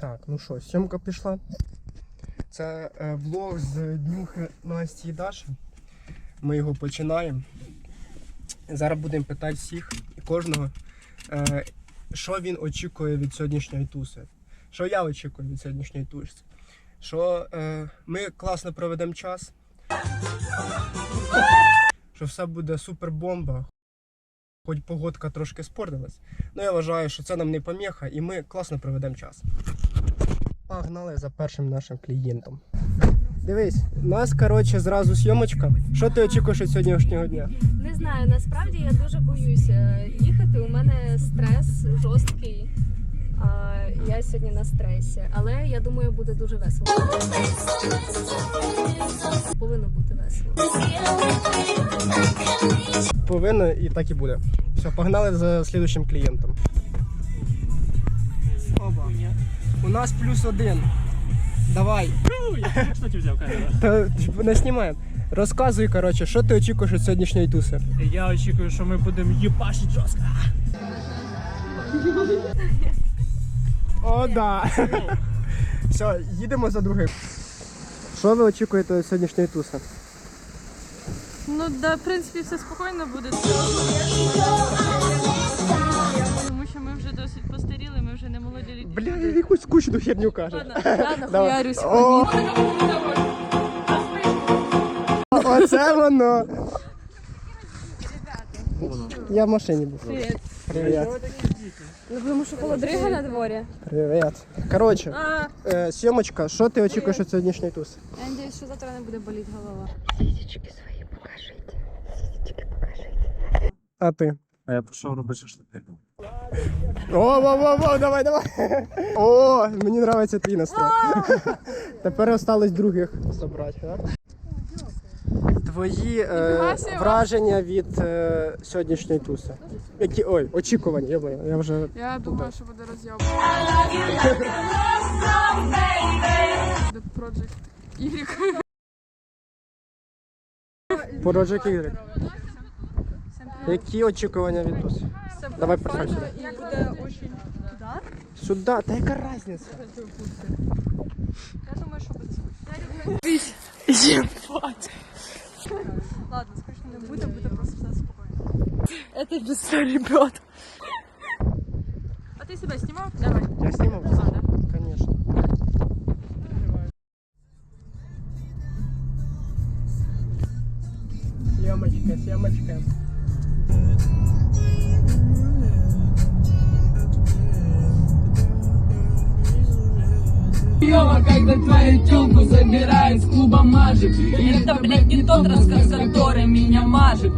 Так, ну що, сьомка пішла. Це е, влог з днюхи Насті і Даші. Ми його починаємо. Зараз будемо питати всіх і кожного, е, що він очікує від сьогоднішньої туси. Що я очікую від сьогоднішньої туси. Що е, ми класно проведемо час. Що все буде супер бомба. Хоч погодка трошки спортилась. Ну я вважаю, що це нам не поміха, і ми класно проведемо час. Погнали за першим нашим клієнтом. Дивись, у нас, коротше, зразу зйомочка. Що ти очікуєш від сьогоднішнього дня? Не знаю, насправді я дуже боюся їхати. У мене стрес жорсткий. А, я сьогодні на стресі, але я думаю, буде дуже весело. Повинно бути весело. Повинно і так і буде. Все, погнали за слідущим клієнтом. У нас плюс один. Давай. Що ти взяв камеру? Та не знімаємо. Розказуй, коротше, що ти очікуєш від сьогоднішньої туси? Я очікую, що ми будемо їбашити жорстко. О, да. Все, їдемо за другим. Що ви очікуєте від сьогоднішньої туси? Ну да, в принципі, все спокійно буде. Бля, він якусь скучну херню каже. Ладно, я Давай. нахуярюсь. О! Оце воно. Я в машині був. Привіт. Привіт. Ну, тому що холодрига на дворі. Привіт. Коротше, А, е, сьомочка, що ти очікуєш від сьогоднішньої туси? я сподіваюся, що завтра не буде боліти голова. А ти? А я пішов робити шашлики. О, во, во, во, давай, давай. О, мені подобається твій настрой. Тепер осталось других собрати, так? Твої е, враження від е, сьогоднішньої туси. Які, ой, очікування, я, я вже. Я думаю, що буде розйоб. Project Y. Project Y. Які очікування від нас? Давай присядь сюди. І буде очень... Сюди, та яка різниця? Я думаю, що буде скучно. Єбать. Ладно, скучно не буде, буде просто все спокійно. Это без ребят. Это, блядь, не тот рассказ, который меня мажет.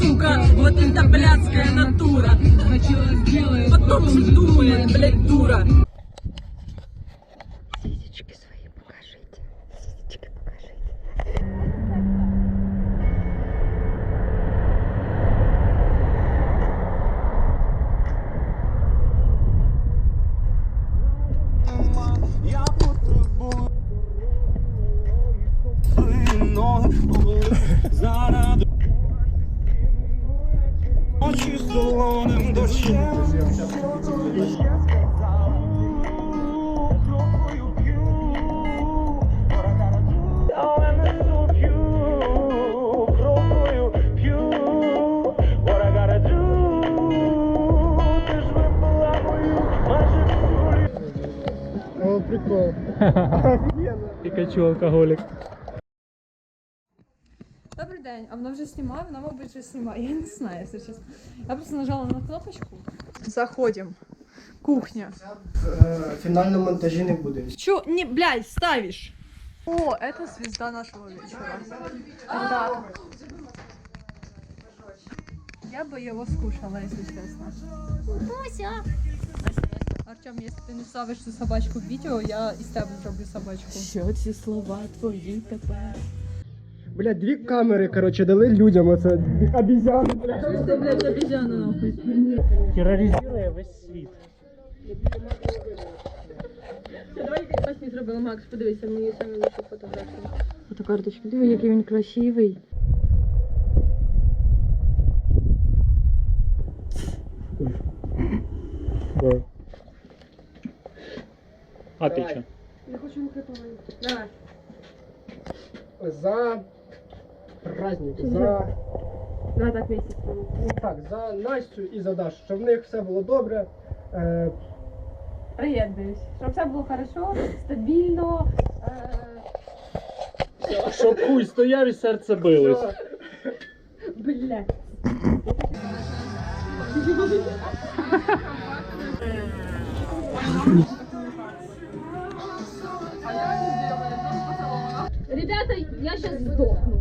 Сука, вот это блядская натура Сначала делает, потом уже думает, блядь, дура. Заради Офігенно. Пікачу алкоголік. Добрий день, а вона вже знімає, вона, мабуть, вже знімає. Я не знаю, якщо чесно. Я просто нажала на кнопочку. Заходим. Кухня. Е, Фінального монтажі не буде. Чё? Не, блядь, ставишь. О, это звезда нашего вечера. Да. Я бы его скушала, если честно. Буся. Артем, якщо ти не ставиш цю собачку в відео, я із тебе зроблю собачку. Що ці слова твої тепер? Бля, дві камери, короче, дали людям оце. Обізяни, бля. Що ти, блядь, обізяна нахуй? Тероризує весь світ. Все, давай якось не зробила, Макс, подивися, мої самі лучші фотографії. Фотокарточки, диви, який він красивий. Да. А ти що? Я хочу микрофон. Давай. За праздник, за Давай так вместе. ну так, за Настю і за Дашу, щоб в них все було добре. Е, Приєднуюсь. Щоб все було хорошо, стабільно. Е... Щоб хуй стояв і серце билось. все. Блядь. Ребята, я сейчас сдохну.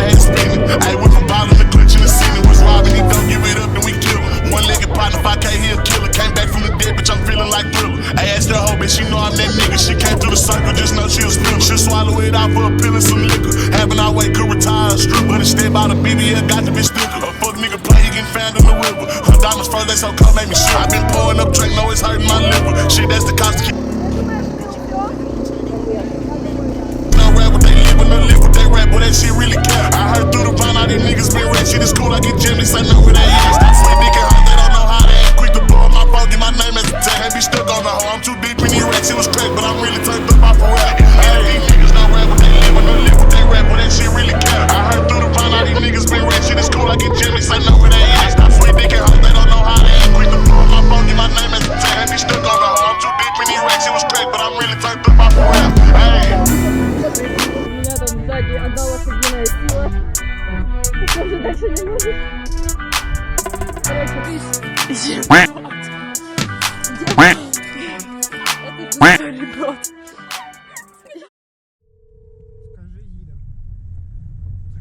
Had it spinning. Ayy, with my ball in the clutch in the scene, was robbing. He don't give it up, then we kill him. One legged partner, 5K, he a killer. Came back from the dead, bitch, I'm feeling like thriller. I asked her hoe, bitch, she know I'm that nigga. She came through the circle, just know she was spiller. She'll swallow it out for a pill and some liquor. Having our way, could retire a strip, but instead by the BBL, got the bitch sticker. A fuck nigga play, he getting found in the river. Her diamonds froze, they so cold, made me shit. i been pouring up drink, know it's hurting my liver. Shit, that's the cost to they but that shit really care. I heard through the vine, all these niggas been red. Shit is cool, I get jammed, they know they is. Stop sweet dick and hoes, they don't know how to act. Quick to blow up my phone, get my name as a tag. Be stuck on the hoe, I'm too deep in these racks, it was crack, but I'm really turned up off a rap. All these niggas don't rap what they live, but no live what they rap, but that shit really care. I heard through the vine, all these niggas been red. Shit is cool, I get jammed, they know they is. Stop sweet dick and hoes, they don't know how to act. Quick to blow up my phone, get my name as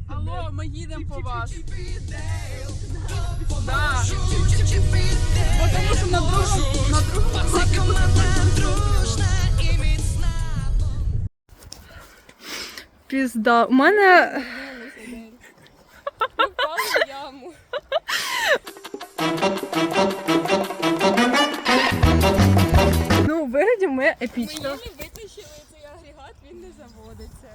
Алло, ми їдемо по вас. Да. На другому, на другому Пізда. У мене. Виглядимо ми епічно. Мені витащили цей агрегат, він не заводиться.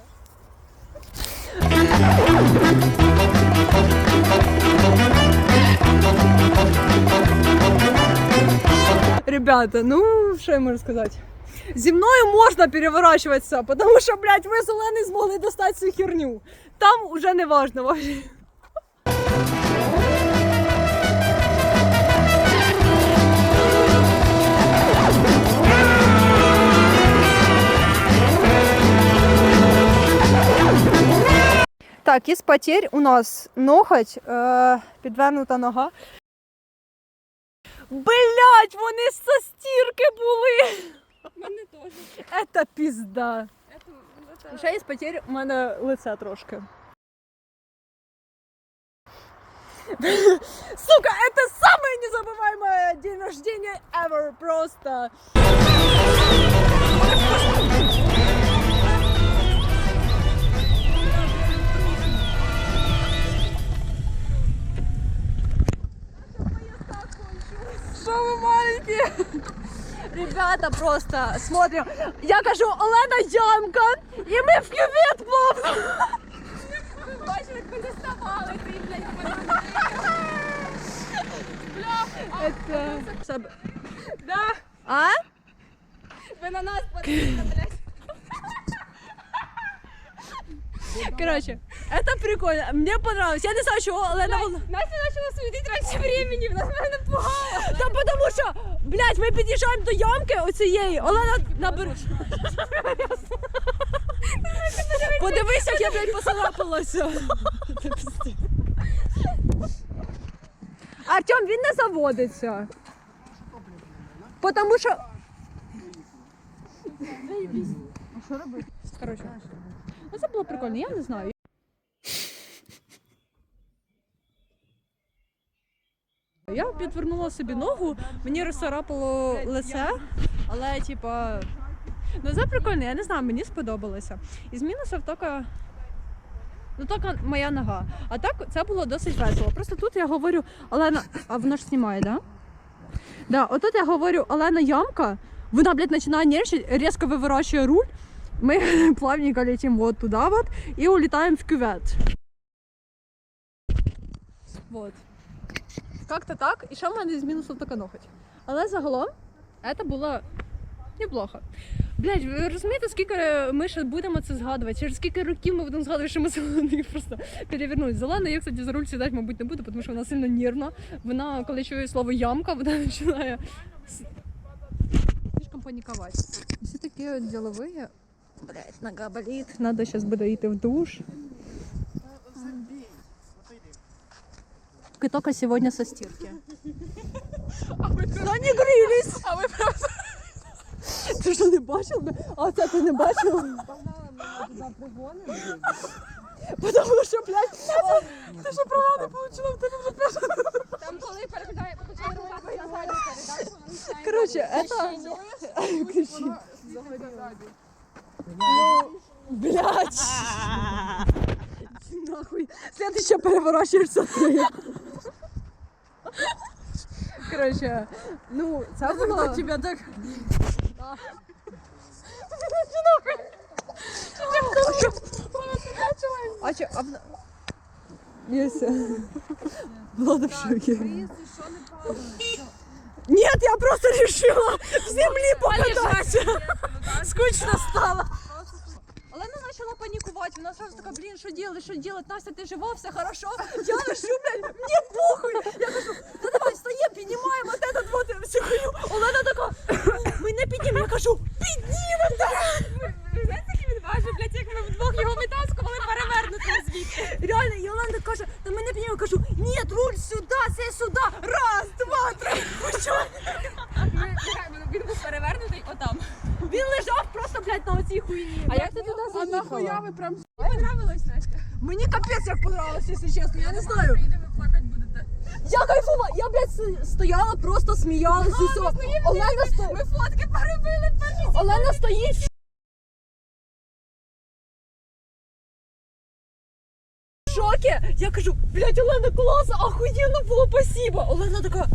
Ребята, ну що я можу сказати? Зі мною можна переворачуватися, тому що, блядь, ви зелені змогли достати цю херню. Там уже не важно Так, із потерь у нас ноготь, е, підвернута нога. Блять, вони з стірки були. Мене теж. Это пізда. Це- Ще із потерь у мене лице трошки. Сука, это самое незабываемое день рождения ever, просто. Что вы маленькие? Ребята, просто смотрим. Я кажу, Олена ямка, і ми в кювет плавно. Бачили, як ми доставали, ти, блядь, Это... Да, А? ви на нас подивіться, блядь. Короче, это прикольно. Мне понравилось. Я не знаю, чего, але на вол... Настя почала світити раніше времени, вона мене напугала. Та потому що, блядь, ми під'їжджаємо до ямки оцієї. Олена набер... Подивись, як я, блядь, поцарапалася. Артем, він не заводиться. Потому що... Що робити? Короче. Це було прикольно, я не знаю. Я підвернула собі ногу, мені розцарапало лице, але типа. Ну це прикольно, я не знаю, мені сподобалося. Із мінусів тільки. Ну, тільки моя нога. А так це було досить весело. Просто тут я говорю, Олена, а вона ж знімає, да? Да, отут я говорю, Олена ямка, вона, блядь, починає нервничать, резко виворачує руль. Ми плавненько летим вот туда вот и улетаем в кювет. Вот. Как-то так. І ще в мене з мінусів така ноготь. Але загалом це було неплохо. Блять, ви розумієте, скільки ми ще будемо це згадувати? Через скільки років ми будемо згадувати, що ми зелених просто перевернули. Зелена, я, кстати, за руль сідати, мабуть, не буду, тому що вона сильно нервна. Вона, коли чує слово ямка, вона починає слишком паниковать. Все такие вот деловые. Блять, нога болит. Надо сейчас буде йти в душ. И только сегодня со стирки. Да не грілись! А ви правда? Ти що не бачив? А це ти не бачив? Потому що, блядь, ти що права не получила, в тебе вже перша. Там коли переглядає, почали рухати на задню передачу, Короче, это... Кричи. Ну, блядь. Нахуй. Следующее переворачиваешься ты. Короче, ну, це було... тебя так... А че, а... Єся. Влада в шоке. Нет, я просто решила в землі покататися. Скучно стало. Олена почала панікувати, вона сразу така, блін, що делать, що делать, Настя, ти жива, все хорошо. Я лишу, блядь, мені похуй. Я кажу, та давай, встаємо, піднімаємо от этот вот всю хуйню. Олена така, ми не піднімемо. Я кажу, піднімемо. Знаєте, який він важив, блядь, як ми вдвох його витаскували перевернути звідти. Реально, і Олена каже, та ми не піднімемо. Я кажу, ні, руль сюди, це сюди. Раз, два, три. Що? Він був перевернутий отам. Він на оцій хуйні. А як ти туди заїхала? ви прям Мені понравилось, Настя. Мені капець як понравилось, якщо чесно, я не знаю. Приїдемо плакати будете. Я кайфова, я, блядь, стояла, просто сміялась і все. Олена, сто... Ми фотки поробили перші. Олена стоїть. шокі. Я кажу, блядь, Олена, клас, охуєнно було, спасибо. Олена така,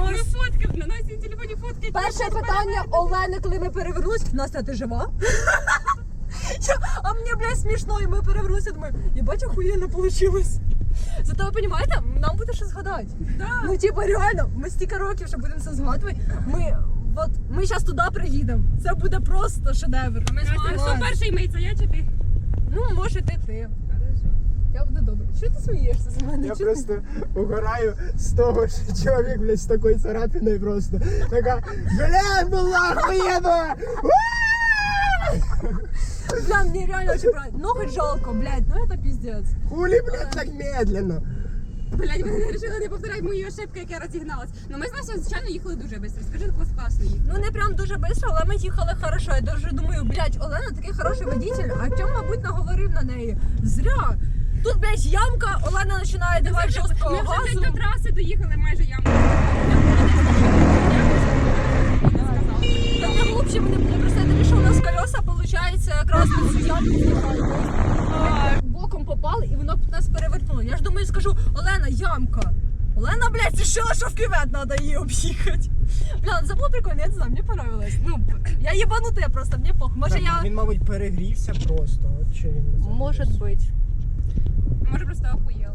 Ми фотки, на Насті телефоні фотки. Перше питання Олени, коли ми перевернулись. Настя, ти жива? А мені, блядь, смішно, і ми перевернулися. Думаю, єбать, охуєнно получилось. Зато ви розумієте, нам буде що згадати. Ну, типу, реально, ми стільки років ще будемо це згадувати. Ми, от, ми зараз туди приїдемо. Це буде просто шедевр. Ми з Настю, хто перший миється, я чи ти? Ну, може, ти ти. Я буду добре. Що ти смієшся з мене? Я Чого ти- просто угораю з того, що чоловік, блядь, з такою царапиною просто. Така, бля, була охуєнно! Бля, мені реально очень правильно. Ноготь жалко, блядь, ну это пиздец. Хули, блядь, так медленно? Блядь, ми вирішили не повторяти мої ошибки, як я розігналась. Ну ми з Настю, звичайно, їхали дуже швидко. Скажи, як у вас класно їхали. Ну не прям дуже швидко, але ми їхали хорошо. Я дуже думаю, блядь, Олена такий хороший водитель, а Артем, мабуть, наговорив на неї. Зря. Тут, блядь, ямка, Олена починає давати жорсткого Ми вже газу. до траси доїхали майже ямку. Та не глубже ми не були. Просто я тобі, що у нас колеса, виходить, якраз на цю ямку в'їхали. А, Боком попали і воно нас перевернуло. Я ж думаю, скажу, Олена, ямка. Олена, блядь, рішила, що в кювет треба її об'їхати. Бля, це було прикольно, я не знаю, мені понравилось. Ну, я єбанута, просто, мені похуй. Може я... Він, мабуть, перегрівся просто. От що він не Может быть. Може просто охуєл.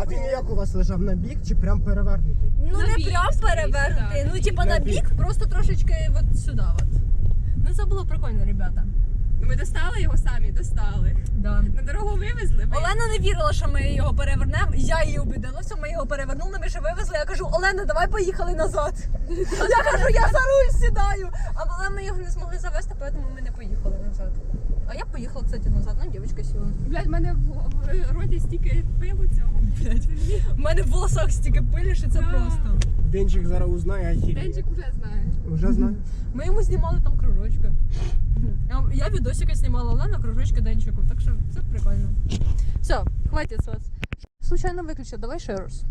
А він як у вас лежав на бік чи прям перевернутий? Ну На не бік, прям скоріше, перевернутий, ну типа На на бік. бік, просто трошечки от сюди от. Ну це було прикольно, ребята. Ну ми достали його самі, достали. Да. На дорогу вивезли. ми- Олена не вірила, що ми його перевернемо. Я її убедила, все, ми його перевернули, ми ще вивезли. Я кажу, Олена, давай поїхали назад. Я кажу, я за руль сідаю. А але ми його не змогли завести, тому ми не поїхали назад. А я поїхала, кстати, назад, ну дівчинка сіла. Блять, в мене в, в роті стільки пилу цього. У мене в волосах стільки пилі, що це Да. просто. Денчик зараз узнає, ахірі. Денчик вже знає. Вже знає. Ми йому знімали там кружочки. Я- Я відосики знімала Олена, кружочки Денчику, так що це прикольно. Все, хватить з вас. Случайно виключив, давай ще раз.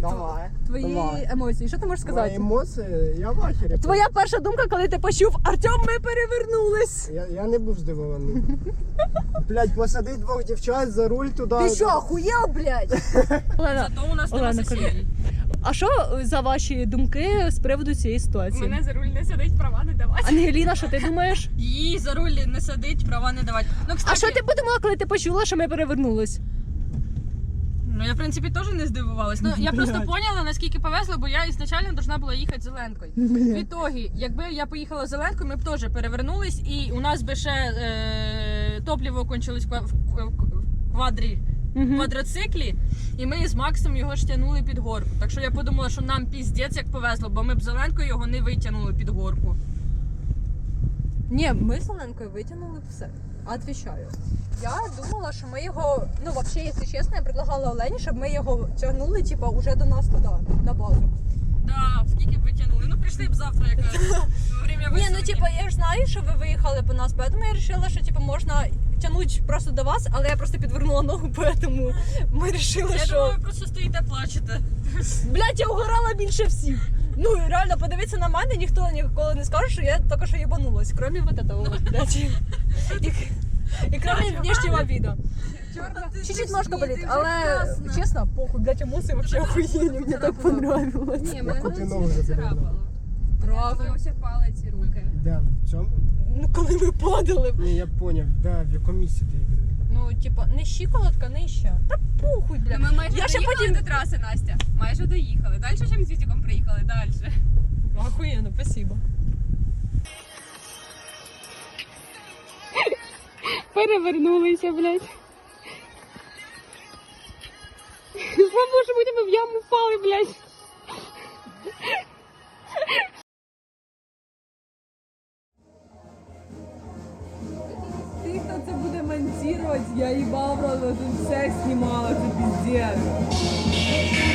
Давай. Твої давай. емоції, що ти можеш Мої сказати? емоції, я в ахері. Твоя перша думка, коли ти почув Артем, ми перевернулись. Я, я не був здивований. Блять, посади двох дівчат за руль туди. Ти що, охуєв, блядь? Зато у нас Олена, нема сусідів. а що за ваші думки з приводу цієї ситуації? Мене за руль не сидить, права не давати. Ангеліна, що ти думаєш? Їй за руль не садить, права не давати. Ну, кстати, А що ти подумала, коли ти почула, що ми перевернулись? Ну, я, в принципі, теж не здивувалась. Ну, я просто поняла, наскільки повезло, бо я ізначально должна була їхати зеленкою. В ітогі, якби я поїхала зеленкою, ми б теж перевернулись, і у нас би ще е, топливо кончилось в ква- в квадрі. квадроциклі, і ми з Максом його ж тягнули під горку. Так що я подумала, що нам піздець як повезло, бо ми б зеленкою його не витягнули під горку. Ні, ми з Оленкою витягнули все. Отвічаю. Я думала, що ми його, ну взагалі, якщо чесно, я предлагала Олені, щоб ми його тягнули, типа, уже до нас туди, на базу. Да, скільки б витягнули. Ну прийшли б завтра якраз. Время Ні, ну висадки. типа, я ж знаю, що ви виїхали по нас, поэтому я вирішила, що типа можна тягнути просто до вас, але я просто підвернула ногу, поэтому ми вирішили, Я що. думаю, ви просто стоїте плачете. Блять, я угорала більше всіх. Ну реально подивитися на мене, ніхто ніколи не скаже, що я тільки що їбанулась, кроме вот этого, вот, блядь. І, і кроме внешнього виду. Чуть-чуть ножка болить, але чесно, похуй, блядь, емоції вообще охуєнні, мені так понравилось. Ні, мене не царапало. Правда. Руки. Де? В цьому? Ну коли ми падали. Ні, я поняв. Де, в якому місці ти? Ну, типа, не щиколотка, нижче. Та похуй, бля. Ми майже Я ще доїхали потім- до траси, Настя. Майже доїхали. Далі, чим з Вітіком приїхали, далі. Охуєнно, спасибо. Перевернулися, блядь. Слава, що ми тебе в яму впали, блядь. Буде я я просто тут все снимала, это піздець.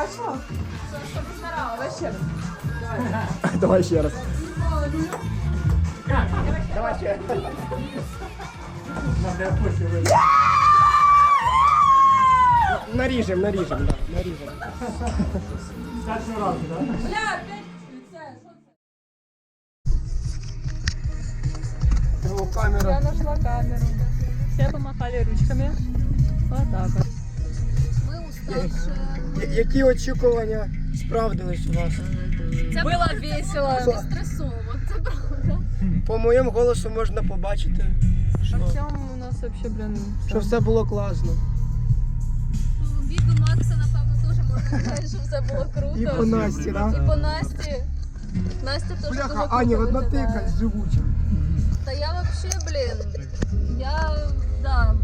Давай ще раз. Давай ще. Наріжем, наріжем, да, наріжем. О, камера. Я нашла камеру. Все помахали ручками. Вот так вот. Ми уставши. Які очікування справдились у вас? Це Було це весело. було стресово, це правда. По моєму голосу можна побачити, що, Артем у нас вообще, блин, що все було класно. По бігу Макса, напевно, теж можна сказати, що все було круто. І по Насті, так? І по Насті. Настя теж дуже Бляха, круто Аня, одна ти якась живуча. Та я вообще, блін, я да,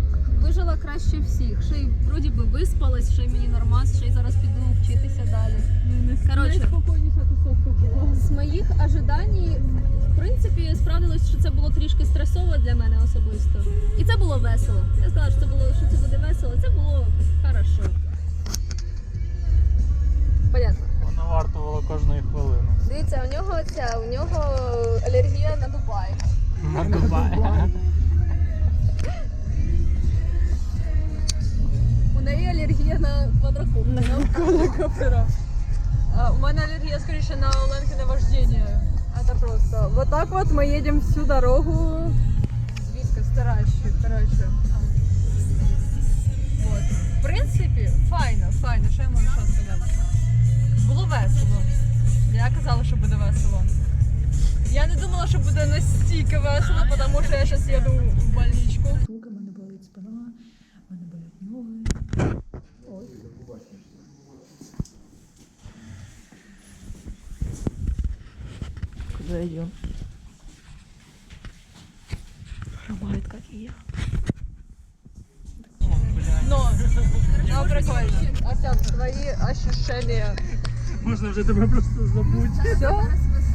вижила краще всіх. Ще й вроді би виспалась, ще й мені нормас, ще й зараз піду вчитися далі. Коротше, Найспокійніша тусовка була. з моїх ожидань, в принципі, справдилось, що це було трішки стресово для мене особисто. І це було весело. Я сказала, що це було, що це буде весело. Це було хорошо. Понятно. Воно вартувало кожної хвилини. Дивіться, у нього ця, у нього алергія на Дубай. На Дубай. Неї алергія на квадрокоптер. Квадрокоптера. А, у меня аллергия скорее на Оленкине вождение. Это просто. Вот так вот мы едем всю дорогу. Звідки старащі, короче. Вот. В принципі, файно, файно. Що я можу ще сказати? Було весело. Я казала, що буде весело. Я не думала, що буде настільки весело, тому що я зараз їду в больничку. Туга, мене болить спина, мене болять ноги. Идем? Хромает, как и я. Но, ну прикольно. Артем, твої ощущения. Можна вже тебе просто забути. Все?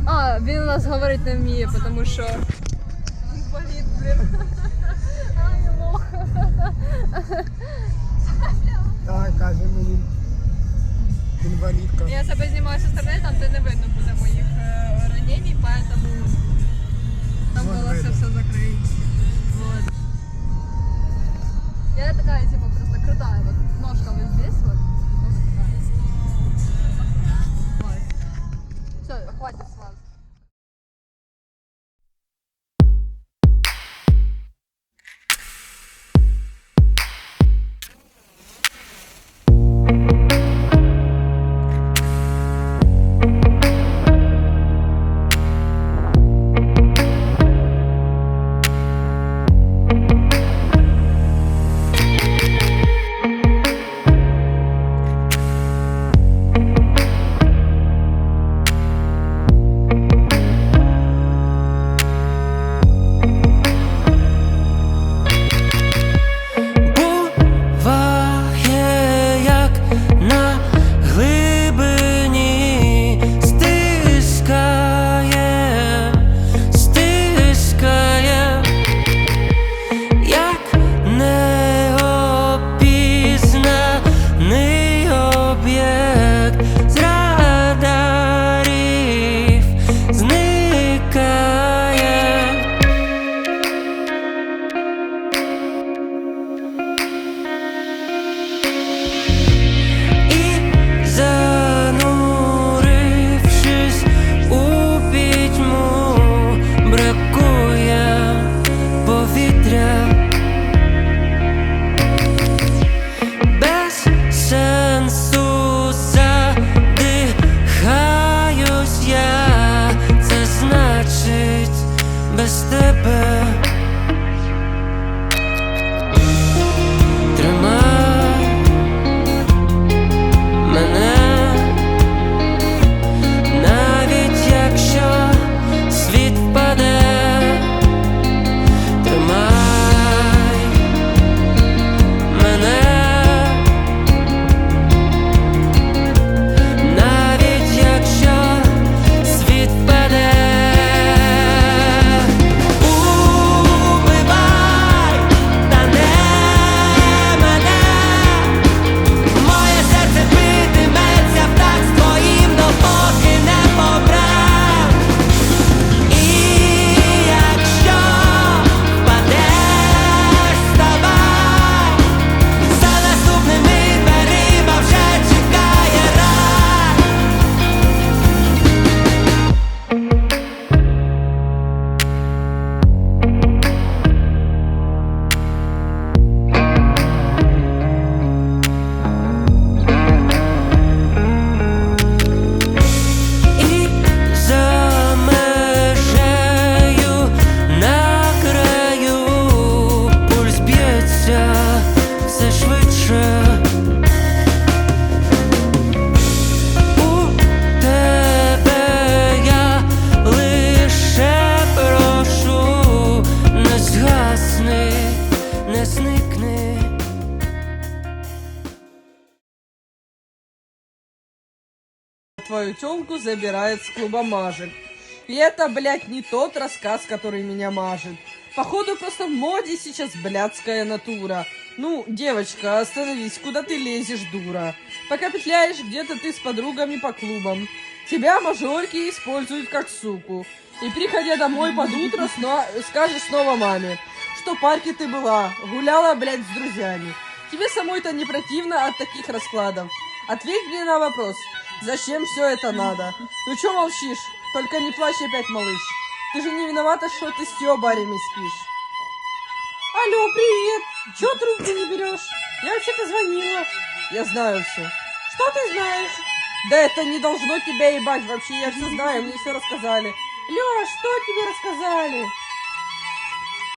А, він у нас говорить не вміє, тому що. Болить, блін. Ай, лох. Так, каже мені. Інвалідка. Я себе знімаю з сторони, там де не видно буде моїх е, ранень, поэтому там Вот волосы видно. все закрыть. Вот. Я такая, типа, просто крутая, вот ножка вот здесь. Вот. Все, хватит твою телку забирает с клуба мажек. И это, блядь, не тот рассказ, который меня мажет. Походу, просто в моде сейчас блядская натура. Ну, девочка, остановись, куда ты лезешь, дура? Пока петляешь где-то ты с подругами по клубам. Тебя мажорки используют как суку. И приходя домой под утро, сно- скажешь снова маме, что в парке ты была, гуляла, блядь, с друзьями. Тебе самой-то не противно от таких раскладов? Ответь мне на вопрос, зачем все это надо? Ну чё молчишь? Только не плачь опять, малыш. Ты же не виновата, что ты с ёбарями спишь. Алло, привет! Чё трубку не берешь? Я вообще-то звонила. Я знаю все. Что ты знаешь? Да это не должно тебя ебать вообще, я все знаю, мне все рассказали. Лёш, что тебе рассказали?